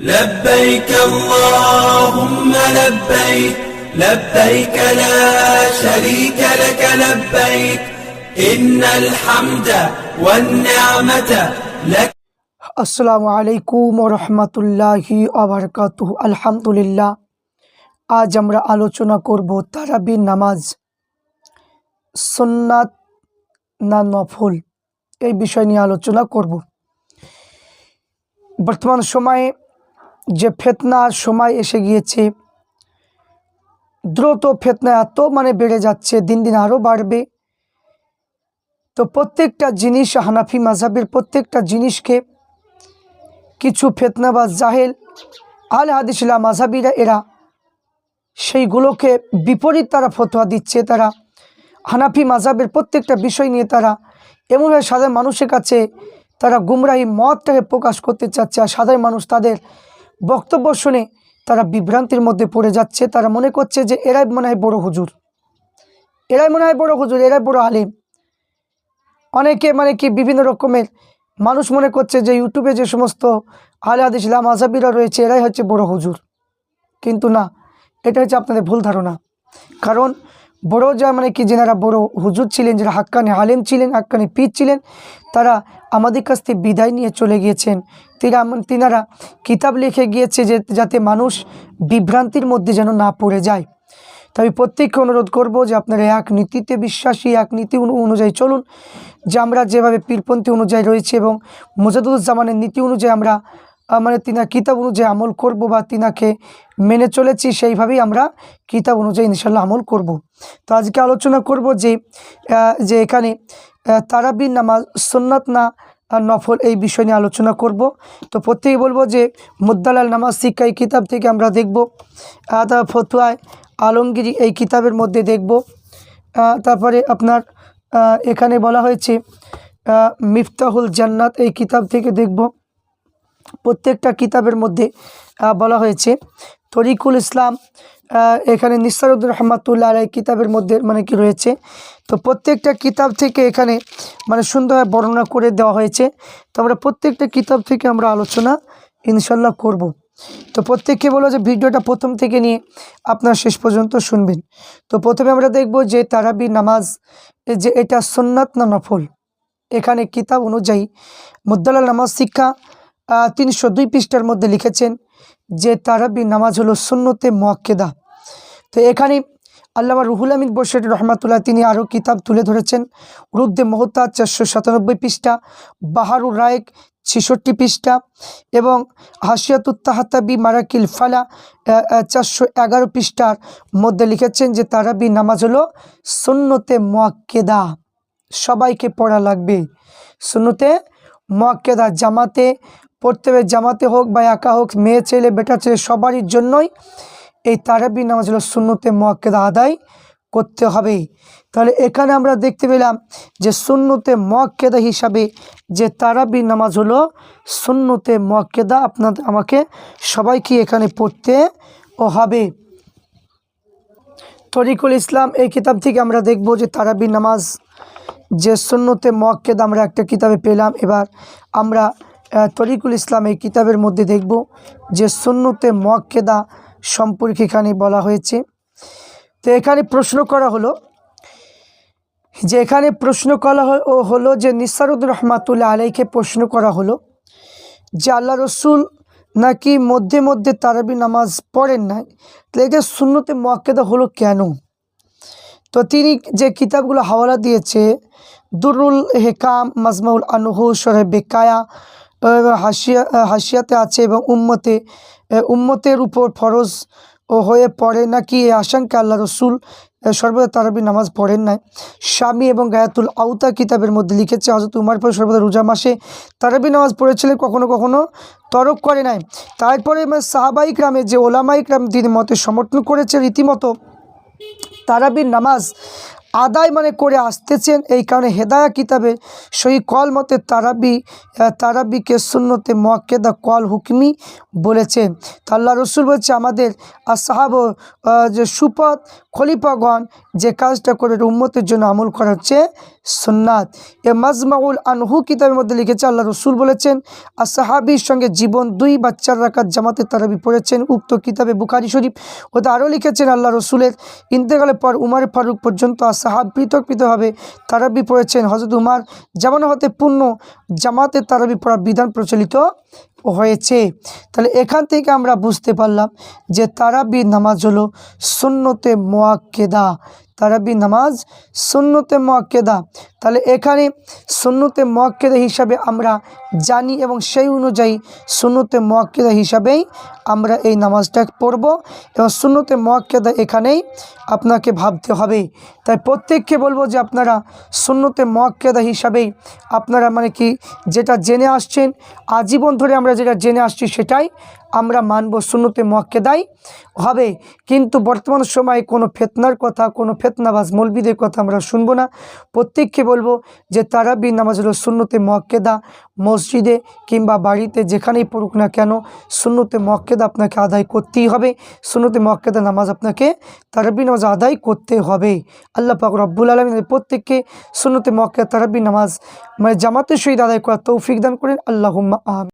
لبيك اللهم لبيك لبيك لا شريك لك لبيك إن الحمد والنعمة لك আসসালামু আলাইকুম রহমতুল্লাহি আবরকাত আলহামদুলিল্লাহ আজ আমরা আলোচনা করব তারাবির নামাজ সুন্নাত না নফল এই বিষয় নিয়ে আলোচনা করব বর্তমান সময়ে যে ফেতনার সময় এসে গিয়েছে, দ্রুত ফেতনা এত মানে বেড়ে যাচ্ছে, দিন দিন আরও বাড়বে। তো প্রত্যেকটা জিনিস হানাফি মাঝাবের প্রত্যেকটা জিনিসকে কিছু ফেতনা বা জাহেল আল হাদিসিলা মাঝাবিরা এরা সেইগুলোকে বিপরীত তারা ফতোয়া দিচ্ছে। তারা হানাফি মাঝাবের প্রত্যেকটা বিষয় নিয়ে তারা এমনভাবে সাধারণ মানুষের কাছে তারা গুমরাহি মতটাকে প্রকাশ করতে চাচ্ছে আর সাধারণ মানুষ তাদের বক্তব্য শুনে তারা বিভ্রান্তির মধ্যে পড়ে যাচ্ছে। তারা মনে করছে যে, এরাই মনে হয় বড় হুজুর। এরাই মনে হয় বড় হুজুর, এরাই বড় আলিম। অনেকে মানে কি বিভিন্ন রকমের মানুষ মনে করছে যে, ইউটিউবে যে সমস্ত আলে হাদিস, ইসলাম আজাবিরা রয়েছে, এরাই হচ্ছে বড় হুজুর। কিন্তু না, এটা হচ্ছে আপনাদের ভুল ধারণা। কারণ বড় যা মানে কি যেনারা বড় হুজুর ছিলেন, যারা হাক্কানি আলেম ছিলেন, হাক্কানি পীর ছিলেন, তারা আমাদের কাছ থেকে বিদায় নিয়ে চলে গিয়েছেন। তিনা তিনারা কিতাব লিখে গিয়েছে যে, যাতে মানুষ বিভ্রান্তির মধ্যে যেন না পড়ে যায়। তাই প্রত্যেককে অনুরোধ করব যে আপনারা এক নীতিতে বিশ্বাসী, এক নীতি অনুযায়ী চলুন। যে আমরা যেভাবে পীরপন্থী অনুযায়ী রয়েছে এবং মোজাদুজ্জামানের নীতি অনুযায়ী আমরা মানে তিনার কিতাব অনুযায়ী আমল করব বা তিনাকে মেনে চলেছি সেইভাবেই আমরা কিতাব অনুযায়ী ইনশাল্লাহ আমল করব। তো আজকে আলোচনা করব যে যে এখানে তারাবির নামাজ সুন্নাত না নফল এই বিষয় নিয়ে আলোচনা করব। তো প্রত্যেকেই বলব যে মুদ্দালাল নামাজ শিক্ষা এই কিতাব থেকে আমরা দেখব আহ, তার ফতুয়ায় আলমগিরি এই কিতাবের মধ্যে দেখব। তারপরে আপনার এখানে বলা হয়েছে মিফতাহুল জান্নাত এই কিতাব থেকে দেখব। প্রত্যেকটা কিতাবের মধ্যে বলা হয়েছে। তরিকুল ইসলাম এখানে নিসারুদ্দিন রহমাতুল্লাহ আলাই কিতাবের মধ্যে মানে কি রয়েছে। তো প্রত্যেকটা কিতাব থেকে এখানে মানে সুন্দরভাবে বর্ণনা করে দেওয়া হয়েছে। তো আমরা প্রত্যেকটা কিতাব থেকে আমরা আলোচনা ইনশাল্লাহ করব। তো প্রত্যেককে বলো যে ভিডিওটা প্রথম থেকে নিয়ে আপনার শেষ পর্যন্ত শুনবেন। তো প্রথমে আমরা দেখব যে তারাবি নামাজ যে এটা সুন্নাত না নফল? এখানে কিতাব অনুযায়ী মুদ্দালাল নামাজ শিক্ষা তিনশো দুই পৃষ্ঠার মধ্যে লিখেছেন যে তারাবি নামাজ হলো সুন্নতে মোয়াক্কেদা। তো এখানে আল্লামা রুহুল আমিন বসের রহমাতুল্লাহ তিনি আরও কিতাব তুলে ধরেছেন। রুদ্দে মহতা চারশো সাতানব্বই পৃষ্ঠা, বাহারুর রায়েক ছেষট্টি পৃষ্ঠা এবং হাসিয়াতুত্তাহাতাবি মারাকিল ফালা চারশো এগারো পৃষ্ঠার মধ্যে লিখেছেন যে তারাবি নামাজ হলো সুন্নতে মোয়াক্কেদা। সবাইকে পড়া লাগবে। সুন্নতে মোয়াক্কেদা জামাতে পড়তে হবে, জামাতে হোক বা একা হোক, মেয়ে ছেলে, বেটা ছেলে, সবারই জন্যই এই তারাবি নামাজ হলো সুন্নতে মোয়াক্কেদা আদায় করতে হবে। তাহলে এখানে আমরা দেখতে পেলাম যে সুন্নতে মোয়াক্কেদা হিসাবে যে তারাবি নামাজ হলো সুন্নতে মোয়াক্কেদা আপনাদের, আমাকে সবাইকে এখানে পড়তে ও হবে। তরিকুল ইসলাম এই কিতাব থেকে আমরা দেখব যে তারাবি নামাজ, যে সুন্নতে মোয়াক্কেদ আমরা একটা কিতাবে পেলাম। এবার আমরা তরিকুল ইসলাম এই কিতাবের মধ্যে দেখব যে সুন্নতে মোয়াক্কেদা সম্পর্কে এখানে বলা হয়েছে। তো এখানে প্রশ্ন করা হলো যে এখানে প্রশ্ন করা হলো যে নিসারুদ্দ রহমাতুল্লাহ আলাইকে প্রশ্ন করা হলো যে আল্লাহ রসুল নাকি মধ্যে মধ্যে তারাবি নামাজ পড়েন নাই? তাহলে এটা শূন্যতে মোয়াক্কেদা হলো কেন? তো তিনি যে কিতাবগুলো হাওয়ালা দিয়েছে দুরুল হেকাম মাজমাউল আনহু সরে বেকায়া হাসিয়া হাসিয়াতে আছে এবং উম্মতে উম্মতের উপর ফরজ ও হয়ে পড়ে নাকি এই আশঙ্কা আল্লাহ রসুল সর্বদা তারাবি নামাজ পড়েন নাই। স্বামী এবং গায়াতুল আউতা কিতাবের মধ্যে লিখেছে হজরত উমার পর সর্বদা রোজা মাসে তারাবি নামাজ পড়েছিলেন, কখনো কখনো তরক করে নাই। তারপরে সাহাবাই গ্রামে যে ওলামাই গ্রাম তিনি মতে সমর্থন করেছে রীতিমতো তারাবির নামাজ আদায় মানে করে আসতেছেন। এই কারণে হেদায়া কিতাবে সই কল মতে তারাবি তারাবিকে সুন্নতে মোয়াক্কেদা কল হুকমি বলেছে তো আল্লাহ রসুল বলছে, আমাদের আর সাহাব যে সুপথ খলিফাগণ যে কাজটা করে উম্মতের জন্য আমল করা হচ্ছে সুন্নাত। এ মাজমাউল আনহু কিতাবের মধ্যে লিখেছে, আল্লাহ রসুল বলেছেন আর সাহাবির সঙ্গে জীবন দুই বাচ্চার রাখার জামাতে তারাবি পড়েছেন। উক্ত কিতাবে বুখারি শরীফ ওতে আরও লিখেছেন, আল্লাহ রসুলের ইন্তেকালের পর উমার ফারুক পর্যন্ত সাহাব পৃথক পৃথকভাবে তারাবি পড়েছেন হজরত উমার। জামানো হতে পূর্ণ জামাতে তারাবি পড়ার বিধান প্রচলিত হয়েছে। তাহলে এখান থেকে আমরা বুঝতে পারলাম যে তারাবি নামাজ হলো সুন্নতে মোয়াক্কেদা তারাবি নামাজ সুন্নতে মোয়াক্কেদা তাহলে এখানে সুন্নতে মোয়াক্কেদা হিসাবে আমরা জানি এবং সেই অনুযায়ী সুন্নতে মোয়াক্কেদা হিসাবেই আমরা এই নামাজটা পড়ব এবং সুন্নতে মোয়াক্কেদা এখানেই আপনাকে ভাবতে হবে। তাই প্রত্যেককে বলব যে আপনারা সুন্নতে মোয়াক্কেদা হিসাবেই আপনারা মানে কি যেটা জেনে আসছেন, আজীবন ধরে আমরা যেটা জেনে আসছি সেটাই আমরা মানব সুন্নতে মোয়াক্কেদাই হবে। কিন্তু বর্তমান সময়ে কোনো ফেতনার কথা, কোনো ফেতনাবাজ মলবিদের কথা আমরা শুনব না। প্রত্যেককে বলব যে তারাবি নামাজ হলো সুন্নতে মোয়াক্কেদা মসজিদে কিংবা বাড়িতে যেখানেই পড়ুক না কেন, সুন্নতে মোয়াক্কেদা আপনাকে আদায় করতেই হবে। সুন্নতে মোয়াক্কেদা নামাজ আপনাকে তারাবি নামাজ আদায় করতে হবে। আল্লাহ পাক রব্বুল আলমিন প্রত্যেককে সুন্নতে মোয়াক্কেদা তারাবি নামাজ মানে জামাতের সহিত আদায় করার তৌফিক দান করেন। আল্লাহ আহম